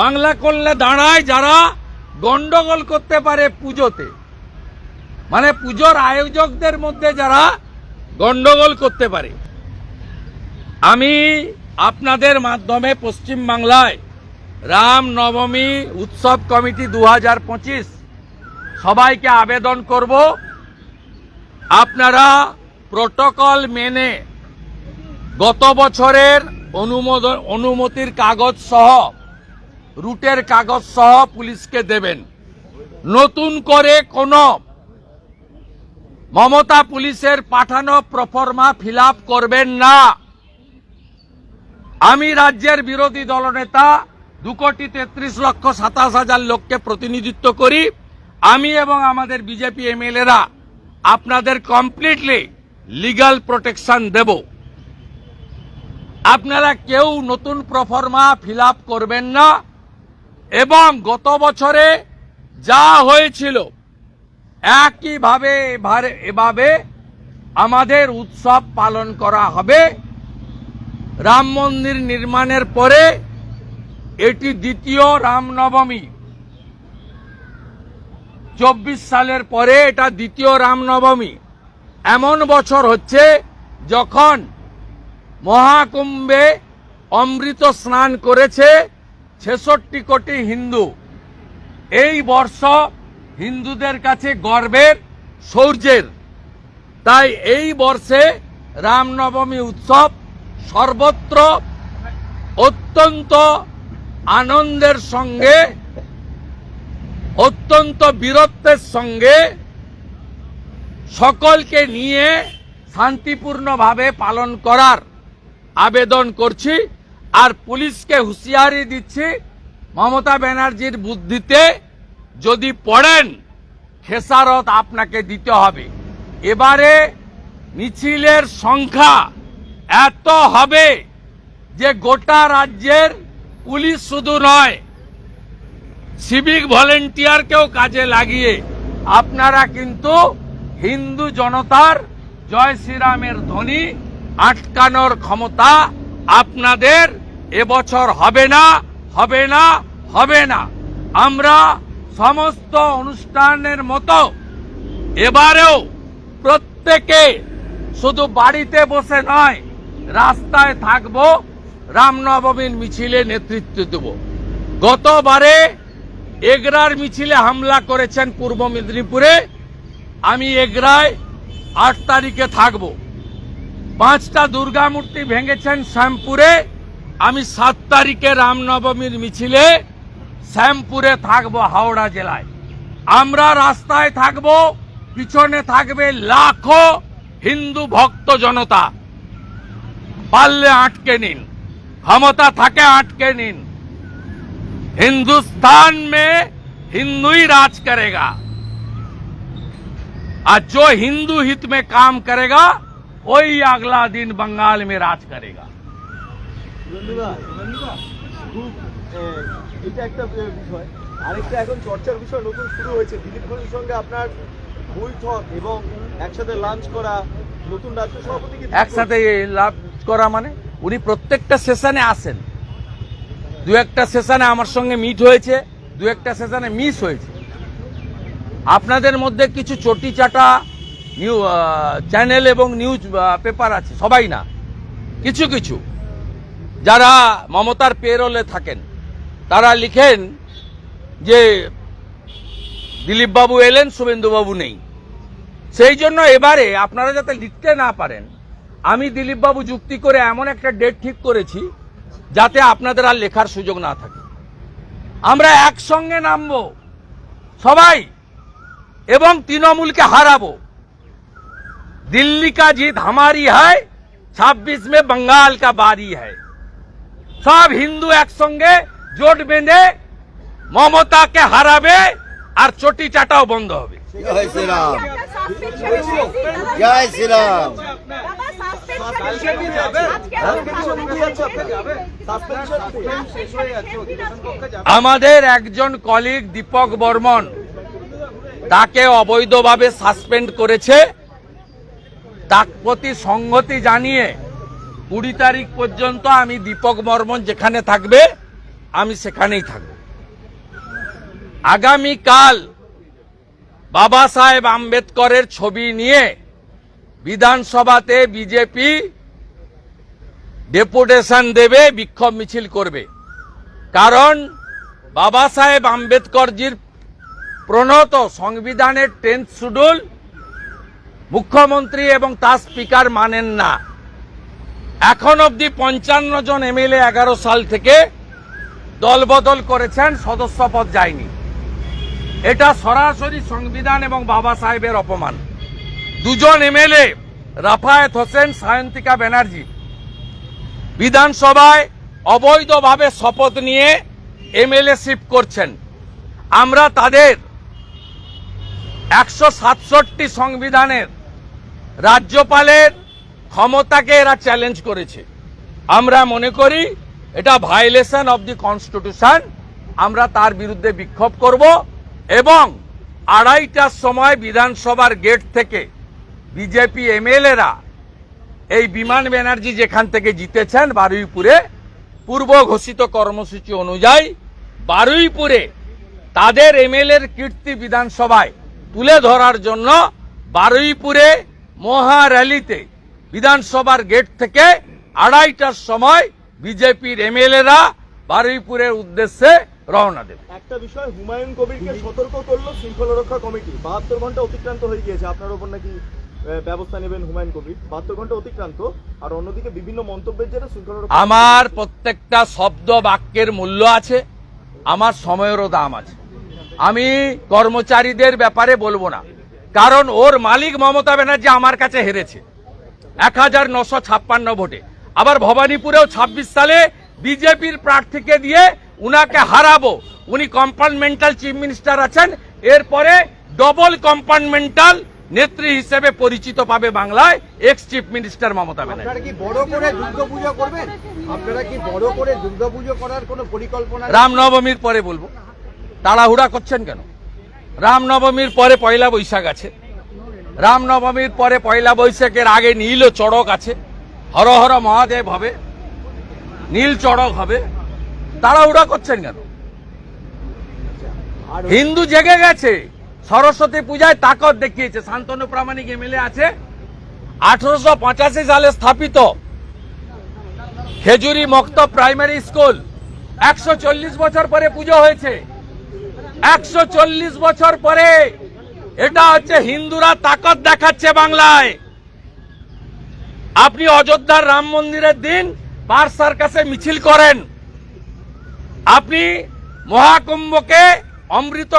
বাংলা করলে দাঁড়ায় যারা গন্ডগোল করতে পারে পুজোতে। মানে পুজোর আয়োজকদের মধ্যে যারা গন্ডগোল করতে পারে। আমি আপনাদের মাধ্যমে পশ্চিম বাংলায় রাম নবমী উৎসব কমিটি দু হাজার পঁচিশ সবাইকে আবেদন করব। আপনারা প্রোটোকল মেনে গত বছরের অনুমোদন অনুমতির কাগজ সহ রুটের কাগজ সহ পুলিশকে দেবেন। নতুন করে কোনো মমতা পুলিশের পাঠানো প্রফর্মা ফিল করবেন না। আমি রাজ্যের বিরোধী দলনেতা, দু কোটি তেত্রিশ লক্ষ সাতাশ হাজার লোককে প্রতিনিধিত্ব করি। আমি এবং আমাদের বিজেপি এমএলএরা আপনাদের কমপ্লিটলি লিগাল প্রোটেকশন দেব। আপনারা কেউ নতুন প্রফর্মা ফিল করবেন না। এবং গত বছরে যা হয়েছিল, একইভাবে এভাবে- এভাবে আমাদের উৎসব পালন করা হবে। রাম মন্দির নির্মাণের পরে এটি দ্বিতীয় রামনবমী। চব্বিশ সালের পরে এটা দ্বিতীয় রামনবমী। এমন বছর হচ্ছে যখন মহাকুম্ভে অমৃত স্নান করেছে ছেষট্টি কোটি হিন্দু। এই বর্ষ হিন্দুদের কাছে গর্বের সৌর্যের। তাই এই বর্ষে রামনবমী উৎসব সর্বত্র অত্যন্ত আনন্দের সঙ্গে, অত্যন্ত বীরত্বের সঙ্গে সকলকে নিয়ে শান্তিপূর্ণভাবে পালন করার আবেদন করছি। আর পুলিশকে হুঁশিয়ারি দিচ্ছি, মমতা ব্যানার্জির বুদ্ধিতে যদি পড়েন, খেসারত আপনাকে দিতে হবে। এবারে মিছিলের সংখ্যা এত হবে যে গোটা রাজ্যের পুলিশ শুধু নয় সিভিক ভলেন্টিয়ারকেও কাজে লাগিয়ে আপনারা কিন্তু হিন্দু জনতার জয় শ্রীরামের ধ্বনি আটকানোর ক্ষমতা আপনাদের এবছর হবে না হবে না হবে না। আমরা সমস্ত অনুষ্ঠানের মতো এবারেও প্রত্যেকে শুধু বাড়িতে বসে নয়, রাস্তায় থাকব, রামনবমীর মিছিলে নেতৃত্ব দেব। গতবারে এগরার মিছিলে হামলা করেছেন পূর্ব মেদিনীপুরে। আমি এগরায় আট তারিখে থাকব। পাঁচটা দুর্গা মূর্তি ভেঙেছেন শ্যামপুরে। আমি সাত তারিখে রামনবমীর মিছিলে শ্যামপুরে থাকব হাওড়া জেলায় আমরা রাস্তায় থাকব পিছনে থাকবে লাখো হিন্দু ভক্ত জনতা পারলে আটকে নিন ক্ষমতা থাকে আটকে নিন हिंदुस्तान में हिंदू ही राज करेगा और जो हिंदू हित में काम करेगा वही अगला दिन बंगाल में राज करेगा বন্ধুরা, খুব এটা একটা বিষয়। আরেকটা এখন চর্চার বিষয় নতুন শুরু হয়েছে। দিলীপ ঘোষের সঙ্গে আপনার বৈঠক এবং একসাথে লাঞ্চ করা নতুন রাজ্য সভাপতিকে একসাথে লাভ করা মানে উনি প্রত্যেকটা সেশনে আসেন। দু একটা সেশনে আমার সঙ্গে মিট হয়েছে দু একটা সেশনে মিস হয়েছে। আপনাদের মধ্যে কিছু চটি চাটা নিউ চ্যানেল এবং নিউজ পেপার আছে সবাই না। কিছু কিছু। যারা মমতার পেরোলে থাকেন, তারা লিখেন যে দিলীপবাবু এলেন, শুভেন্দুবাবু নেই। সেই জন্য এবারে আপনারা যাতে লিখতে না পারেন, আমি দিলীপবাবু যুক্তি করে এমন একটা ডেট ঠিক করেছি, যাতে আপনাদের আর লেখার সুযোগ না থাকে। আমরা একসঙ্গে নামব, সবাই, এবং তৃণমূলকে হারাবো। দিল্লি কা হামারি হয়, ছাব্বিশ মে বঙ্গাল কা বারি হয়। সব হিন্দু একসঙ্গে জোট বেঁধে মমতাকে হারাবে আর চটি চাটাও বন্ধ হবে। জয় শ্রীরাম। জয় শ্রীরাম। আমাদের একজন কলিগ দীপক বর্মন তাকে অবৈধভাবে সাসপেন্ড করেছে। তার প্রতি সংহতি জানিয়ে কুড়ি তারিখ পর্যন্ত আমি দীপক বর্মন যেখানে থাকবে, আমি সেখানেই থাকব। আগামীকাল বাবা সাহেব আম্বেদকরের ছবি নিয়ে বিধানসভাতে বিজেপি ডেপুটেশন দেবে, বিক্ষোভ মিছিল করবে। কারণ বাবা সাহেব আম্বেদকরজির প্রণত সংবিধানের টেন্থ শিডিউল মুখ্যমন্ত্রী এবং তার স্পিকার মানেন না। এখন অবধি পঞ্চান্ন জন এমএলএ এগারো সাল থেকে দলবদল করেছেন, সদস্য পদ যায়নি। এটা সরাসরি সংবিধান এবং বাবা সাহেবের অপমান। দুজন এমএলএ, রাফায়েত হোসেন, সায়ন্তিকা ব্যানার্জি, বিধানসভায় অবৈধভাবে শপথ নিয়ে এমএলএ শিপ করছেন। আমরা তাদের একশো সাতষট্টি সংবিধানের রাজ্যপালের ক্ষমতাকে এরা চ্যালেঞ্জ করেছে। আমরা মনে করি এটা ভায়োলেশন অব দি কনস্টিটিউশন আমরা তার বিরুদ্ধে বিক্ষোভ করব এবং আড়াইটার সময় বিধানসভার গেট থেকে বিজেপি এমএলএরা এই বিমান ব্যানার্জি যেখান থেকে জিতেছেন বারুইপুরে, পূর্ব ঘোষিত কর্মসূচি অনুযায়ী বারুইপুরে তাদের এমএলএর কীর্তি বিধানসভায় তুলে ধরার জন্য বারুইপুরে মহা র্যালিতে বিধানসভার গেট থেকে আড়াইটার সময় বিজেপির এমএলএরা বারুইপুরের উদ্দেশ্যে রওনা দেবে। একটা বিষয় হুমায়ুন কবিরকে সতর্ক করল শৃঙ্খলা রক্ষা কমিটি। বাহাত্তর ঘণ্টা অতিক্রান্ত হয়ে গিয়েছে। আপনার উপর নাকি ব্যবস্থা নেবেন হুমায়ুন কবির। বাহাত্তর ঘণ্টা অতিক্রান্ত। আর অন্যদিকে বিভিন্ন মন্তব্যের জন্য শৃঙ্খলা আমার প্রত্যেকটা শব্দ বাক্যের মূল্য আছে আমার সময়েরও দাম আছে। আমি কর্মচারীদের ব্যাপারে বলব না। কারণ ওর মালিক মমতা ব্যানার্জি আমার কাছে হেরেছে। এক হাজার নশো ছাপ্পান্ন ভোটে। আবার ভবানীপুরেও ছাব্বিশ সালে বিজেপির প্রার্থীকে দিয়ে উনাকে হারাবো। উনি কম্পার্টমেন্টাল চিফ মিনিস্টার আছেন। এরপরে ডবল কম্পার্টমেন্টাল নেত্রী হিসেবে পরিচিত পাবে বাংলায় ex chief minister Mamata Banerjee. কি বড় করে দুর্গাপুজো করবেন? আপনারা কি বড় করে দুর্গাপুজো করার কোনো পরিকল্পনা রামনবমীর পরে বলব। তাড়াহুড়া করছেন কেন? রামনবমীর পরে পয়লা বৈশাখ আছে। রামনবমীর পরে পয়লা বৈশাখের আগে নীল চড়ক আছে। হর হর মহাদেব হবে। নীল চড়ক হবে। তাড়াহুড়া করছেন কেন? হিন্দু জেগে গেছে। সরস্বতী পূজায় তাকত দেখিয়েছে। শান্তনু প্রামাণিক এমএলএ আছে। আঠারোশো পঁচাশি সালে স্থাপিত খেজুরি মক্ত প্রাইমারি স্কুল। একশো চল্লিশ বছর পরে পুজো হয়েছে। একশো চল্লিশ বছর পরে এটা হচ্ছে হিন্দুরা তাকত দেখাচ্ছে বাংলায়। আপনি অযোধ্যার রাম মন্দিরের দিন পার সার্কাসে মিছিল করেন। আপনি মহাকুম্ভকে অমৃত